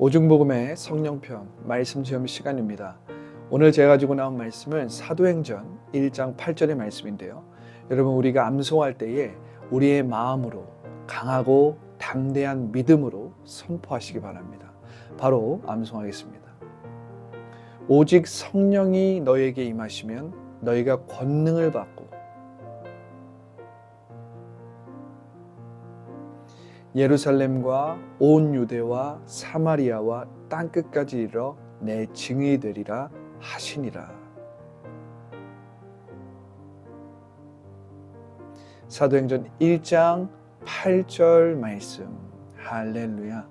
오중복음의 성령편 말씀 체험 시간입니다. 오늘 제가 가지고 나온 말씀은 사도행전 1장 8절의 말씀인데요. 여러분 우리가 암송할 때에 우리의 마음으로 강하고 담대한 믿음으로 선포하시기 바랍니다. 바로 암송하겠습니다. 오직 성령이 너에게 임하시면 너희가 권능을 받고 예루살렘과 온 유대와 사마리아와 땅 끝까지 이르러 내 증인이 되리라 하시니라. 사도행전 1장 8절 말씀. 할렐루야.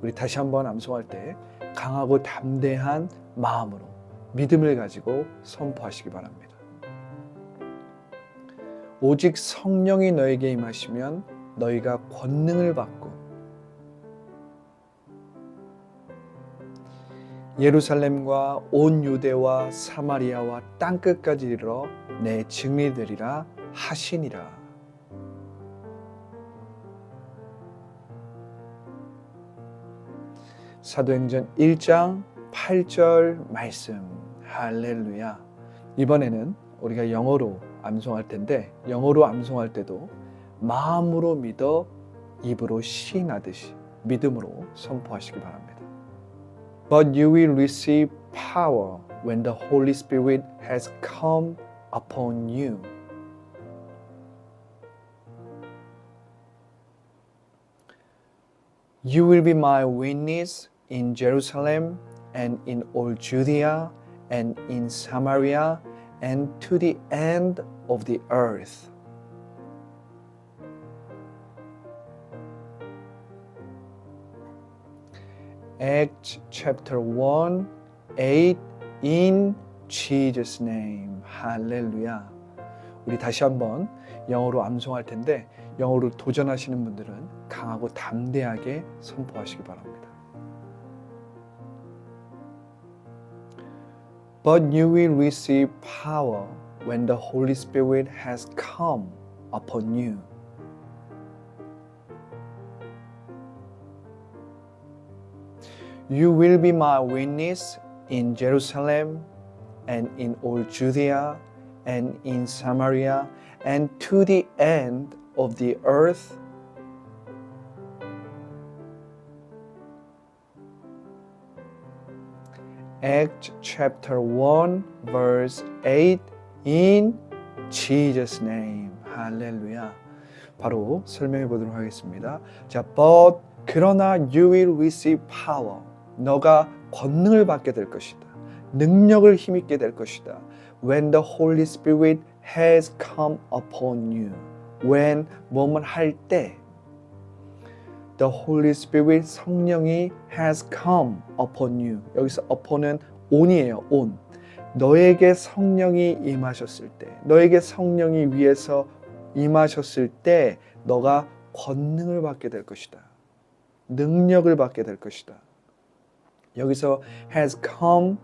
우리 다시 한번 암송할 때 강하고 담대한 마음으로 믿음을 가지고 선포하시기 바랍니다. 오직 성령이 너에게 임하시면 너희가 권능을 받고 예루살렘과 온 유대와 사마리아와 땅 끝까지 이르러 내 증인이 되리라 하시니라. 사도행전 1장 8절 말씀. 할렐루야. 이번에는 우리가 영어로 암송할 텐데 영어로 암송할 때도 마음으로 믿어 입으로 시인하듯이 믿음으로 선포하시기 바랍니다. But you will receive power when the Holy Spirit has come upon you. You will be my witness in Jerusalem and in all Judea and in Samaria and to the end of the earth. Acts chapter 1, 8 in Jesus name. 할렐루야. 우리 다시 한번 영어로 암송할 텐데 영어로 도전하시는 분들은 강하고 담대하게 선포하시기 바랍니다. But you will receive power when the Holy Spirit has come upon you. You will be my witness in Jerusalem and in all Judea and in Samaria and to the end of the earth. Acts chapter 1 verse 8 in Jesus name. 할렐루야. 바로 설명해 보도록 하겠습니다. 자, but 그러나 you will receive power. 너가 권능을 받게 될 것이다. 능력을 힘입게 될 것이다. When the Holy Spirit has come upon you. When 뭐뭐 할 때 The Holy Spirit 성령이 has come upon you. 여기서 upon은 on이에요. on. 너에게 성령이 임하셨을 때, 너에게 성령이 위에서 임하셨을 때 너가 권능을 받게 될 것이다. 능력을 받게 될 것이다. 여기서 has come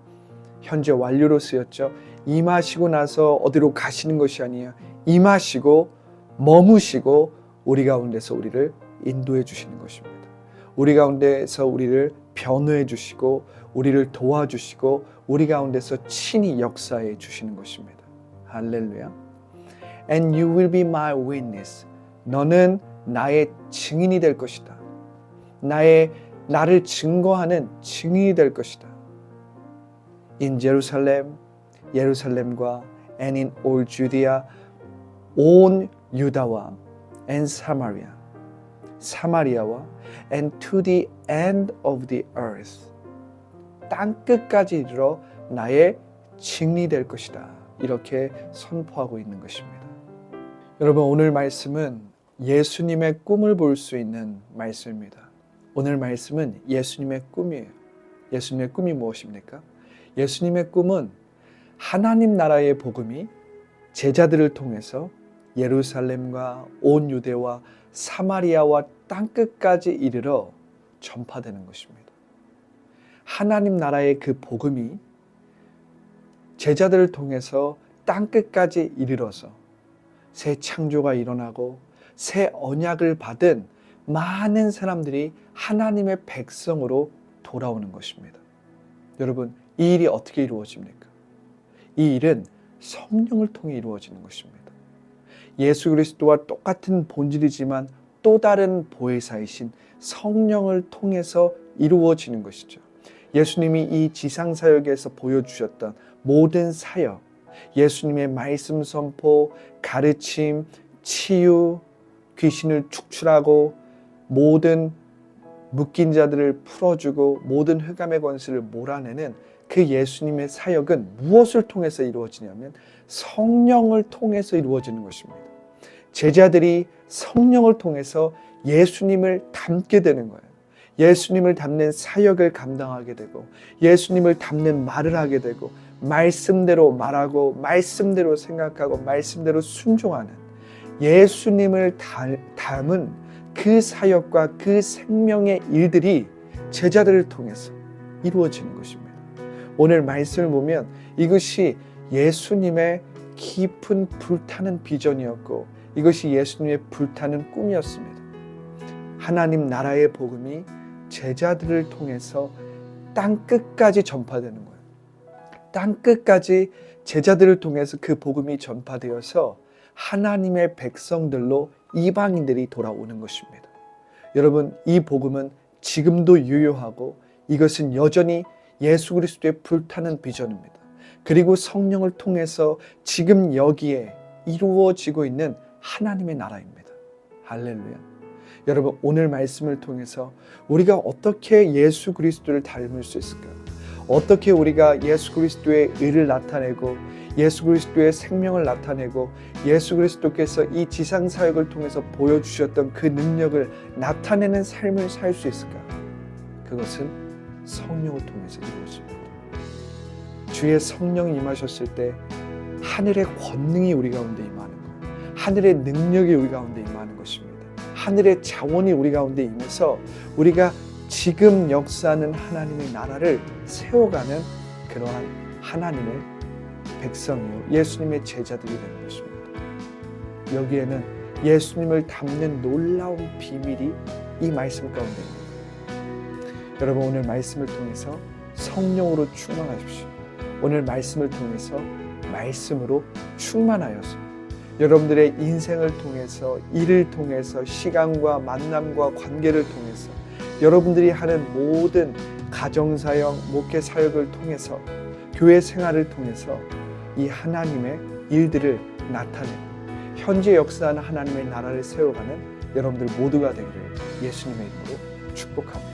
현재 완료로 쓰였죠. 임하시고 나서 어디로 가시는 것이 아니에요. 임하시고 머무시고 우리 가운데서 우리를 인도해 주시는 것입니다. 우리 가운데서 우리를 변호해 주시고 우리를 도와주시고 우리 가운데서 친히 역사해 주시는 것입니다. 할렐루야. And you will be my witness. 너는 나의 증인이 될 것이다. 나의 나를 증거하는 증인이 될 것이다. In Jerusalem, 예루살렘과 and in all Judea, 온 유다와 and Samaria, 사마리아와 and to the end of the earth, 땅 끝까지 이르러 나의 증인이 될 것이다. 이렇게 선포하고 있는 것입니다. 여러분 오늘 말씀은 예수님의 꿈을 볼 수 있는 말씀입니다. 오늘 말씀은 예수님의 꿈이에요. 예수님의 꿈이 무엇입니까? 예수님의 꿈은 하나님 나라의 복음이 제자들을 통해서 예루살렘과 온 유대와 사마리아와 땅 끝까지 이르러 전파되는 것입니다. 하나님 나라의 그 복음이 제자들을 통해서 땅 끝까지 이르러서 새 창조가 일어나고 새 언약을 받은 많은 사람들이 하나님의 백성으로 돌아오는 것입니다. 여러분, 이 일이 어떻게 이루어집니까? 이 일은 성령을 통해 이루어지는 것입니다. 예수 그리스도와 똑같은 본질이지만 또 다른 보혜사이신 성령을 통해서 이루어지는 것이죠. 예수님이 이 지상 사역에서 보여주셨던 모든 사역, 예수님의 말씀 선포, 가르침, 치유, 귀신을 축출하고 모든 묶인 자들을 풀어주고 모든 흑암의 권세를 몰아내는 그 예수님의 사역은 무엇을 통해서 이루어지냐면 성령을 통해서 이루어지는 것입니다. 제자들이 성령을 통해서 예수님을 닮게 되는 거예요. 예수님을 닮는 사역을 감당하게 되고 예수님을 닮는 말을 하게 되고 말씀대로 말하고 말씀대로 생각하고 말씀대로 순종하는 예수님을 닮- 닮은 그 사역과 그 생명의 일들이 제자들을 통해서 이루어지는 것입니다. 오늘 말씀을 보면 이것이 예수님의 깊은 불타는 비전이었고 이것이 예수님의 불타는 꿈이었습니다. 하나님 나라의 복음이 제자들을 통해서 땅 끝까지 전파되는 거예요. 땅 끝까지 제자들을 통해서 그 복음이 전파되어서 하나님의 백성들로 이방인들이 돌아오는 것입니다. 여러분, 이 복음은 지금도 유효하고 이것은 여전히 예수 그리스도의 불타는 비전입니다. 그리고 성령을 통해서 지금 여기에 이루어지고 있는 하나님의 나라입니다. 할렐루야. 여러분, 오늘 말씀을 통해서 우리가 어떻게 예수 그리스도를 닮을 수 있을까요? 어떻게 우리가 예수 그리스도의 의를 나타내고 예수 그리스도의 생명을 나타내고 예수 그리스도께서 이 지상 사역을 통해서 보여주셨던 그 능력을 나타내는 삶을 살 수 있을까요? 그것은 성령을 통해서 이루어집니다. 주의 성령이 임하셨을 때 하늘의 권능이 우리 가운데 임하는 거예요. 하늘의 능력이 우리 가운데 임하는 것입니다. 하늘의 자원이 우리 가운데 임해서 우리가 지금 역사하는 하나님의 나라를 세워가는 그러한 하나님의 백성이요 예수님의 제자들이 되는 것입니다. 여기에는 예수님을 담는 놀라운 비밀이 이 말씀 가운데 있습니다. 여러분 오늘 말씀을 통해서 성령으로 충만하십시오. 오늘 말씀을 통해서 말씀으로 충만하여서 여러분들의 인생을 통해서 일을 통해서 시간과 만남과 관계를 통해서 여러분들이 하는 모든 가정사역, 목회 사역을 통해서 교회 생활을 통해서 이 하나님의 일들을 나타내고 현재 역사하는 하나님의 나라를 세워가는 여러분들 모두가 되기를 예수님의 이름으로 축복합니다.